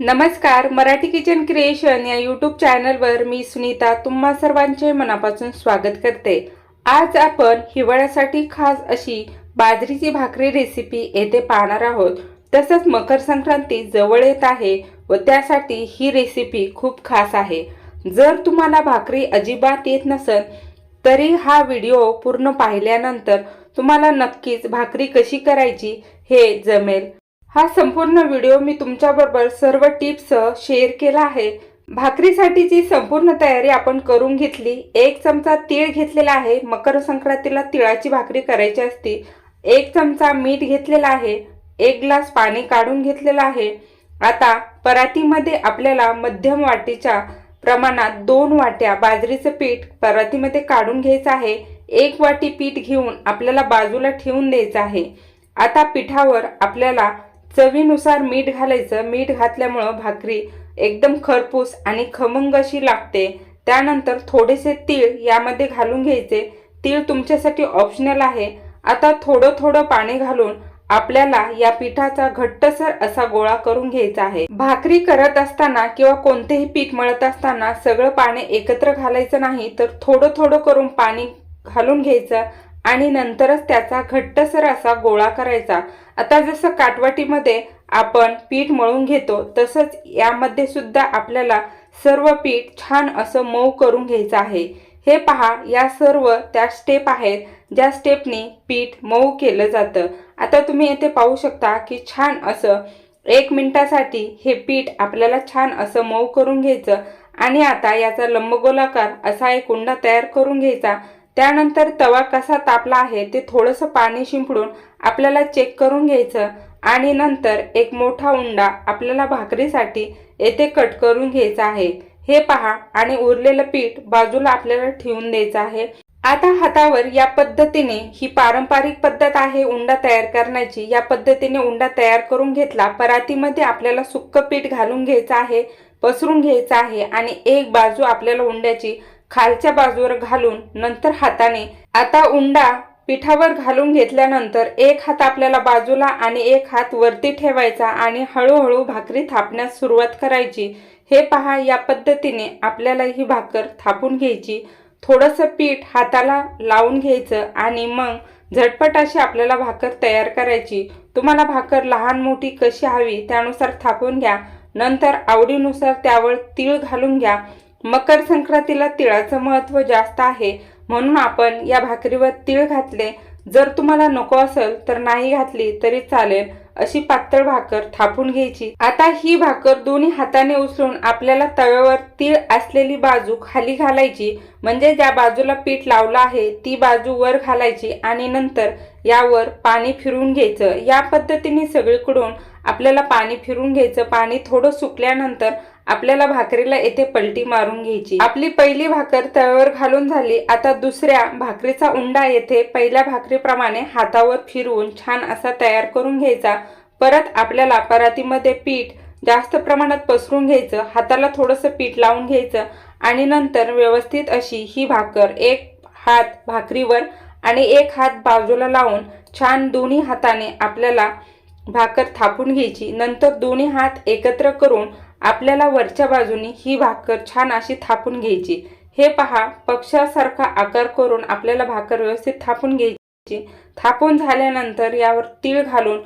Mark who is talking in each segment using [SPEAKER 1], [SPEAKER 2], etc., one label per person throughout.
[SPEAKER 1] नमस्कार Marathi kitchen creation या YouTube चॅनलवर मी सुनीता तुम्हा सर्वांचे मनापासून स्वागत करते. आज आपण हिवाळ्यासाठी खास अशी बाजरीची भाकरी रेसिपी येथे पाहणार आहोत. तसंच मकर संक्रांती जवळ येत आहे व त्यासाठी ही रेसिपी खूप खास आहे. जर तुम्हाला भाकरी अजिबात येत नसेल तरी हा व्हिडिओ पूर्ण पाहिल्यानंतर तुम्हाला नक्कीच भाकरी कशी करायची हे जमेल. हा संपूर्ण व्हिडिओ मी तुमच्याबरोबर सर्व टिप्स शेअर केला आहे. भाकरीसाठीची संपूर्ण तयारी आपण करून घेतली. एक चमचा तीळ घेतलेला आहे. मकर संक्रांतीला तिळाची भाकरी करायची असती. एक चमचा मीठ घेतलेला आहे. एक ग्लास पाणी काढून घेतलेलं आहे. आता परातीमध्ये आपल्याला मध्यम वाटीच्या प्रमाणात दोन वाट्या बाजरीचं पीठ परातीमध्ये काढून घ्यायचं आहे. एक वाटी पीठ घेऊन आपल्याला बाजूला ठेवून द्यायचं आहे. आता पिठावर आपल्याला चवीनुसार मीठ घालायचं. मीठ घातल्यामुळं भाकरी एकदम खरपूस आणि खमंग अशी लागते. त्यानंतर थोडेसे तीळ यामध्ये घालून घ्यायचे. तीळ तुमच्यासाठी ऑप्शनल आहे. आता थोडं थोडं पाणी घालून आपल्याला या पिठाचा घट्टसर असा गोळा करून घ्यायचा आहे. भाकरी करत असताना किंवा कोणतेही पीठ मळत असताना सगळं पाणी एकत्र घालायचं नाही तर थोडं थोडं करून पाणी घालून घ्यायचं. आणि नंतरच त्याचा घट्टसर असा गोळा करायचा. आता जसं काटवाटीमध्ये आपण पीठ मळून घेतो तसंच यामध्ये सुद्धा आपल्याला सर्व पीठ छान असं मऊ करून घ्यायचं आहे. हे पहा या सर्व त्या स्टेप आहेत ज्या स्टेपनी पीठ मऊ केलं जातं. आता तुम्ही येथे पाहू शकता की छान असं एक मिनटासाठी हे पीठ आपल्याला छान असं मऊ करून घ्यायचं. आणि आता याचा लंबगोलाकार असा एक उंडा तयार करून घ्यायचा. त्यानंतर तवा कसा तापला आहे ते थोडंसं पाणी शिंपडून आपल्याला चेक करून घ्यायचं आणि नंतर एक मोठा उंडा आपल्याला भाकरीसाठी येथे कट करून घ्यायचा आहे. हे पहा आणि उरलेलं पीठ बाजूला आपल्याला ठेवून द्यायचं आहे. आता हातावर या पद्धतीने ही पारंपरिक पद्धत आहे उंडा तयार करण्याची. या पद्धतीने उंडा तयार करून घेतला परातीमध्ये आपल्याला सुक्क पीठ घालून घ्यायचं आहे पसरून घ्यायचं आहे आणि एक बाजू आपल्याला उंड्याची खालच्या बाजूवर घालून नंतर हाताने आता उंडा पिठावर घालून घेतल्यानंतर एक हात आपल्याला बाजूला आणि एक हात वरती ठेवायचा आणि हळूहळू भाकरी थापण्यास सुरुवात करायची. हे पहा या पद्धतीने आपल्याला ही भाकर थापून घ्यायची. थोडंसं पीठ हाताला लावून घ्यायचं आणि मग झटपट अशी आपल्याला भाकर तयार करायची. तुम्हाला भाकर लहान मोठी कशी हवी त्यानुसार थापून घ्या. नंतर आवडीनुसार त्यावर तीळ घालून घ्या. मकर संक्रांतीला तिळाचं महत्त्व जास्त आहे. म्हणून आपण या भाकरीवर तीळ घातले. जर तुम्हाला नको असेल तर नाही घातली तरी चालेल अशी पातळ भाकर थापून घ्यायची. आता ही भाकर दोन्ही हाताने उचलून आपल्याला तव्यावर तीळ असलेली बाजू खाली घालायची. म्हणजे ज्या बाजूला पीठ लावलं आहे ती बाजू वर घालायची आणि नंतर यावर पाणी फिरून घ्यायचं. या पद्धतीने सगळीकडून आपल्याला पाणी फिरून घ्यायचं. पाणी थोडं सुकल्यानंतर आपल्याला भाकरीला येथे पलटी मारून घ्यायची. आपली पहिली भाकर तव्यावर घालून झाली. आता दुसऱ्या भाकरीचा उंडा येथे पहिल्या भाकरीप्रमाणे हातावर फिरवून छान असा तयार करून घ्यायचा. परत आपल्याला परातीमध्ये पीठ जास्त प्रमाणात पसरून घ्यायचं. हाताला थोडंसं पीठ लावून घ्यायचं. आणि नंतर व्यवस्थित अशी ही भाकर एक हात भाकरीवर आणि एक हात बाजूला लावून छान दोन्ही हाताने आपल्याला भाकर थापून घ्यायची. नंतर दोन्ही हात एकत्र करून आपल्याला वरच्या बाजूनी ही भाकर छान अशी थापून घ्यायची. हे पहा पक्षासारखा आकार करून आपल्याला भाकर व्यवस्थित थापून घ्यायची. थापून झाल्यानंतर यावर तीळ घालून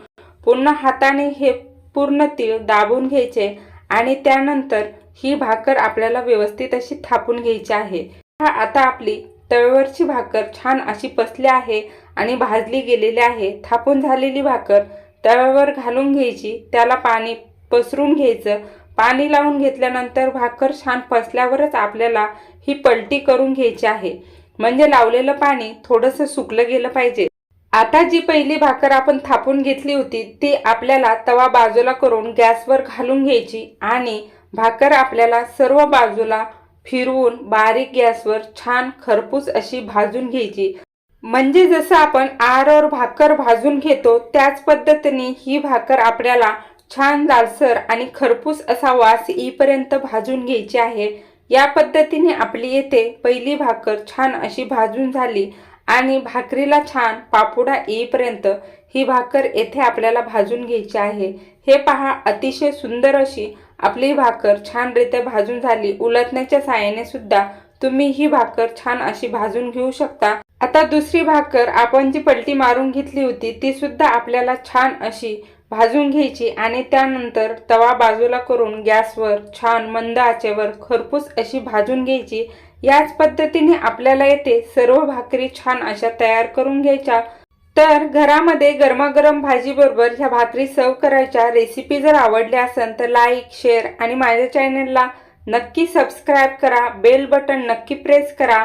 [SPEAKER 1] पुन्हा हाताने हे पूर्ण तीळ दाबून घ्यायचे आणि त्यानंतर ही भाकर आपल्याला व्यवस्थित अशी थापून घ्यायची आहे. हा आता आपली तव्यावरची भाकर छान अशी पसली आहे आणि भाजली गेलेली आहे. थापून झालेली भाकर तव्यावर घालून घ्यायची त्याला पाणी पसरून घ्यायचं. पाणी लावून घेतल्यानंतर भाकर छान पसल्यावरच आपल्याला ही पलटी करून घ्यायची आहे. म्हणजे लावलेलं पाणी थोडंसं सुकलं गेलं पाहिजे. आता जी पहिली भाकर आपण थापून घेतली होती ती आपल्याला तवा बाजूला करून गॅसवर घालून घ्यायची आणि भाकर आपल्याला सर्व बाजूला फिरवून बारीक गॅसवर छान खरपूस अशी भाजून घ्यायची. म्हणजे जसं आपण आरवर भाकर भाजून घेतो त्याच पद्धतीने ही भाकर आपल्याला छान लालसर आणि खरपूस असा वास येईपर्यंत भाजून घ्यायची आहे. या पद्धतीने आपली येथे पहिली भाकर छान अशी भाजून झाली आणि भाकरीला छान पापुडा येईपर्यंत ही भाकर येथे आपल्याला भाजून घ्यायची आहे. हे पहा अतिशय सुंदर अशी आपली भाकर छानरित्या भाजून झाली. उलटण्याच्या साहाय्याने सुद्धा तुम्ही ही भाकर छान अशी भाजून घेऊ शकता. आता दुसरी भाकर आपण जी पलटी मारून घेतली होती ती सुद्धा आपल्याला छान अशी भाजून घ्यायची आणि त्यानंतर तवा बाजूला करून गॅसवर छान मंद आचेवर खरपूस अशी भाजून घ्यायची. याच पद्धतीने आपल्याला येथे सर्व भाकरी छान अशा तयार करून घ्यायच्या. तर घरामध्ये गरमागरम भाजीबरोबर ह्या भाकरी सर्व करायच्या. रेसिपी जर आवडल्या असेल तर लाईक शेअर आणि माझ्या चॅनलला नक्की सबस्क्राईब करा. बेल बटन नक्की प्रेस करा.